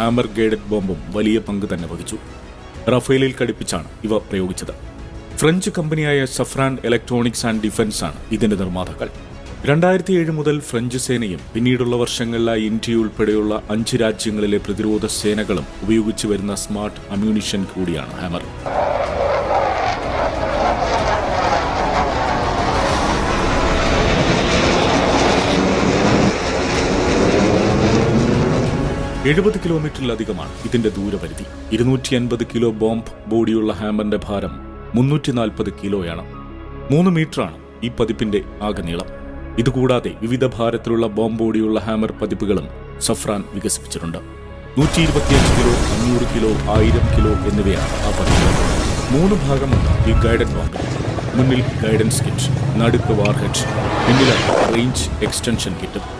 Hammer guided ബോംബും വലിയ പങ്ക് തന്നെ വഹിച്ചു. റഫേലിൽ ഘടിപ്പിച്ചാണ് ഇവ പ്രയോഗിച്ചത്. ഫ്രഞ്ച് കമ്പനിയായ സഫ്രാൻ ഇലക്ട്രോണിക്സ് ആൻഡ് ഡിഫൻസ് ആണ് ഇതിന്റെ നിർമ്മാതാക്കൾ. രണ്ടായിരത്തി ഏഴ് മുതൽ ഫ്രഞ്ച് സേനയും പിന്നീടുള്ള വർഷങ്ങളിലായി ഇന്ത്യ ഉൾപ്പെടെയുള്ള അഞ്ച് രാജ്യങ്ങളിലെ പ്രതിരോധ സേനകളും ഉപയോഗിച്ചു വരുന്ന സ്മാർട്ട് അമ്യൂണിഷൻ കൂടിയാണ് ഹാമർ. എഴുപത് കിലോമീറ്ററിലധികമാണ് ഇതിന്റെ ദൂരപരിധി. ഇരുന്നൂറ്റി അൻപത് കിലോ ബോംബ് ബോഡിയുള്ള ഹാമറിന്റെ ഭാരം മുന്നൂറ്റി നാൽപ്പത് കിലോയാണ്. മൂന്ന് മീറ്ററാണ് ഈ പതിപ്പിന്റെ ആകെ നീളം. ഇതുകൂടാതെ വിവിധ ഭാരത്തിലുള്ള ബോംബ് ബോഡിയുള്ള ഹാമർ പതിപ്പുകളും സഫ്രാൻ വികസിപ്പിച്ചിട്ടുണ്ട്. നൂറ്റി ഇരുപത്തിയഞ്ച് കിലോ അഞ്ഞൂറ് കിലോ ആയിരം കിലോ എന്നിവയാണ് ആ പതിപ്പുകൾ. മൂന്ന് ഭാഗമുണ്ട് ഈ ഗൈഡൻ ബോംബിൽ മുന്നിൽ ഗൈഡൻസ് കിറ്റ് നടുക്ക് വാർഹെഡ് പിന്നിലാണ് റേഞ്ച് എക്സ്റ്റൻഷൻ കിറ്റും.